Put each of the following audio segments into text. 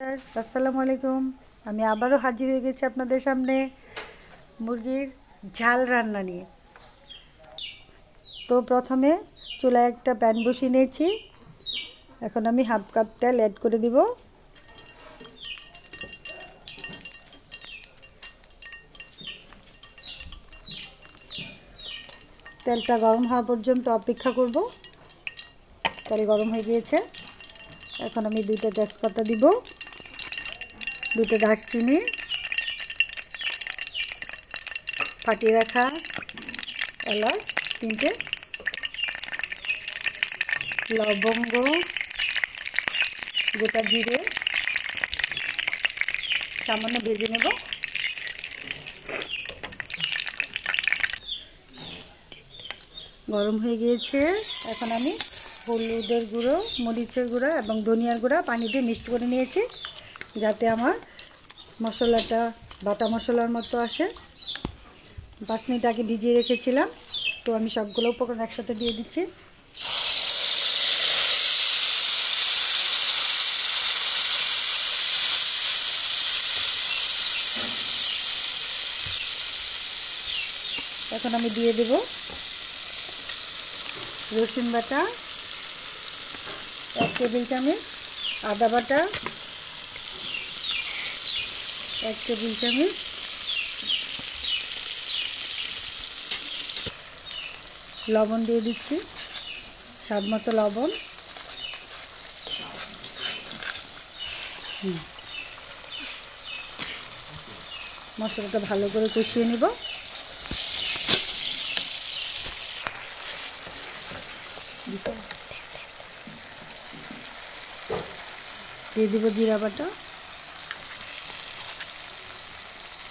আসসালামু আলাইকুম আমি আবারও হাজির হয়ে গেছি আপনাদের সামনে মুরগির ঝাল রান্না নিয়ে। তো প্রথমে চুলায় একটা প্যান বসিয়ে নিয়েছি। এখন আমি হাফ কাপ তেল অ্যাড করে দিব। তেলটা গরম হওয়া পর্যন্ত অপেক্ষা করব। তেল গরম হয়ে গিয়েছে। এখন আমি দুইটা তেজপাতা দিব। দুটো দারচিনি ফাটিয়ে রাখা এলাচ, তিনটে লবঙ্গ, গোটা জিরে, সামান্য ভেজে নেব। গরম হয়ে গিয়েছে। এখন আমি হলুদের গুঁড়ো, মরিচের গুঁড়ো এবং ধনিয়ার গুঁড়া পানি দিয়ে মিক্সড করে নিয়েছি। যাতে আমার মশলাটা, বাটা মশলার মতো আসে। আগে ভিজিয়ে রেখেছিলাম। তো আমি সবগুলো উপকরণ একসাথে দিয়ে দিচ্ছি। এখন আমি দিয়ে দেব রসুন বাটা, এক টেবিল চামচ আদা বাটা এক টেবিল চামচ। লবণ দিয়ে দিচ্ছি। স্বাদ মতো লবণ। মশলাটা ভালো করে কষিয়ে নিব। দিয়ে দিব জিরা বাটা।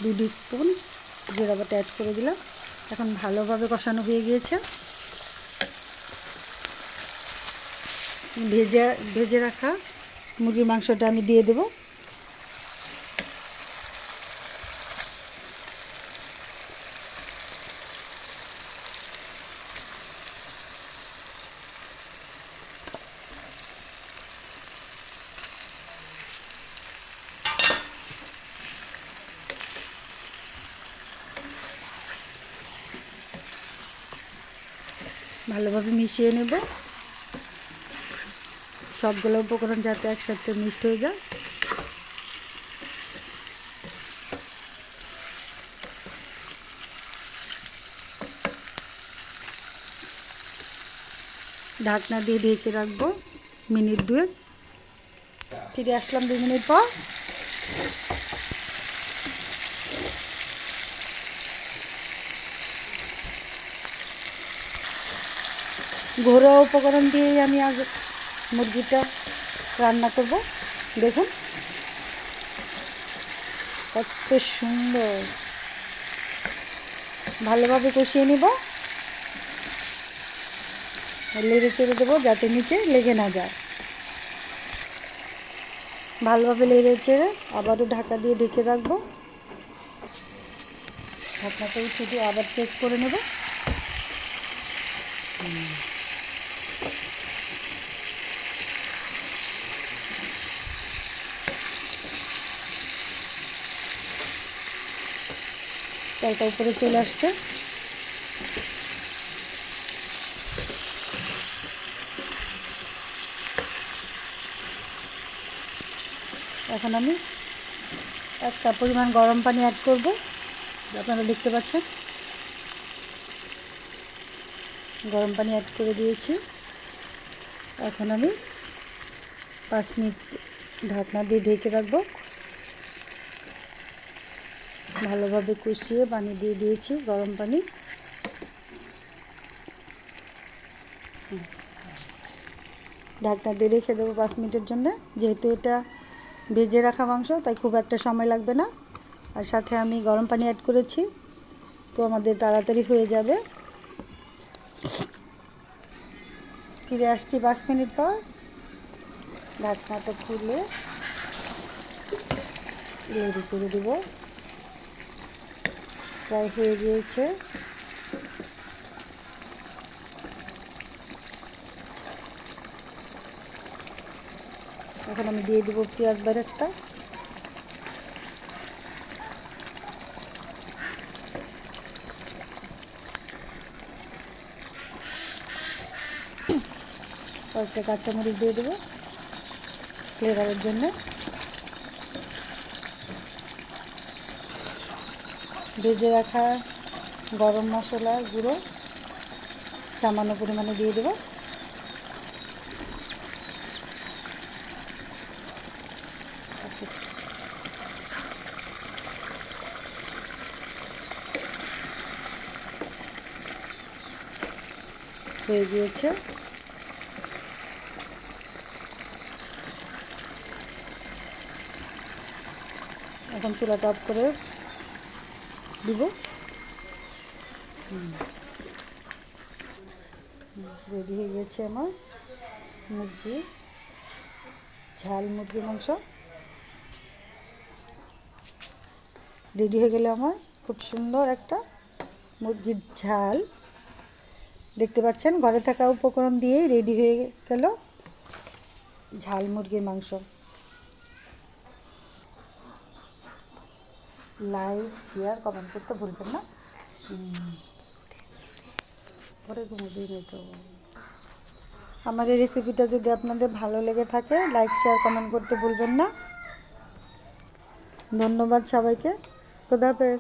দু স্পুন জিরা বাটা অ্যাড করে দিলাম। এখন ভালোভাবে কষানো হয়ে গিয়েছে। ভেজে ভেজে রাখা মুরগির মাংসটা আমি দিয়ে দেব। ভালোভাবে মিশিয়ে নেব। সবগুলো উপকরণ যাতে একসাথে মিক্সড হয়ে যায়। ঢাকনা দিয়ে ঢেকে রাখব মিনিট দুয়েক। ফিরে আসলাম দু মিনিট পর। ঘরোয়া উপকরণ দিয়েই আমি আজ মুরগিটা রান্না করব। দেখুন। কত সুন্দর। ভালোভাবে কষিয়ে নিব। লেড়ে চেড়ে দেবো যাতে নিচে লেগে না যায়। ভালোভাবে লেড়ে চেড়ে আবারও ঢাকা দিয়ে ঢেকে রাখব। ঢাকনাটা দিয়ে আবার চেক করে নেব। তেলটা উপরে চলে আসছে। এখন আমি একটা পরিমাণ গরম পানি অ্যাড করব। আপনারা দেখতে পাচ্ছেন। গরম পানি অ্যাড করে দিয়েছি। এখন আমি পাঁচ মিনিট ঢাকনা দিয়ে ঢেকে রাখব। ভালোভাবে কষিয়ে পানি দিয়ে দিয়েছি, গরম পানি। ঢাকনা দিয়ে রেখে দেবো পাঁচ মিনিটের জন্য। যেহেতু এটা ভেজে রাখা মাংস, তাই খুব একটা সময় লাগবে না। আর সাথে আমি গরম পানি অ্যাড করেছি, তো আমাদের তাড়াতাড়ি হয়ে যাবে। ফিরে আসছি পাঁচ মিনিট পর। ঢাকনাটা খুলে লেড়ে করে দেবো। প্রায় হয়ে গিয়েছে। এখন আমি দিয়ে দেবো পেঁয়াজ বেরেস্তা। কয়েকটা কাঁচামরিচ দিয়ে দেবো। ফ্লেভারের জন্য। ভেজে রাখা গরম মশলা গুঁড়ো সামান্য পরিমাণে দিয়ে দেবো। হয়ে গিয়েছে। এখন চুলাটা অফ করে দিব। রেডি হয়ে গেছে আমার মুরগি ঝাল মুরগির মাংস। রেডি হয়ে গেলে আমার খুব সুন্দর একটা মুরগির ঝাল। দেখতে পাচ্ছেন ঘরে থাকা উপকরণ দিয়েই রেডি হয়ে গেল ঝাল মুরগির মাংস। লাইক, শেয়ার কমেন্ট করতে ভুলবেন না। পরে ঘুমো দিয়ে তো। আমার এই রেসিপিটা যদি আপনাদের ভালো লেগে থাকে লাইক শেয়ার কমেন্ট করতে ভুলবেন না। ধন্যবাদ সবাইকে। খোদা হাফেজ।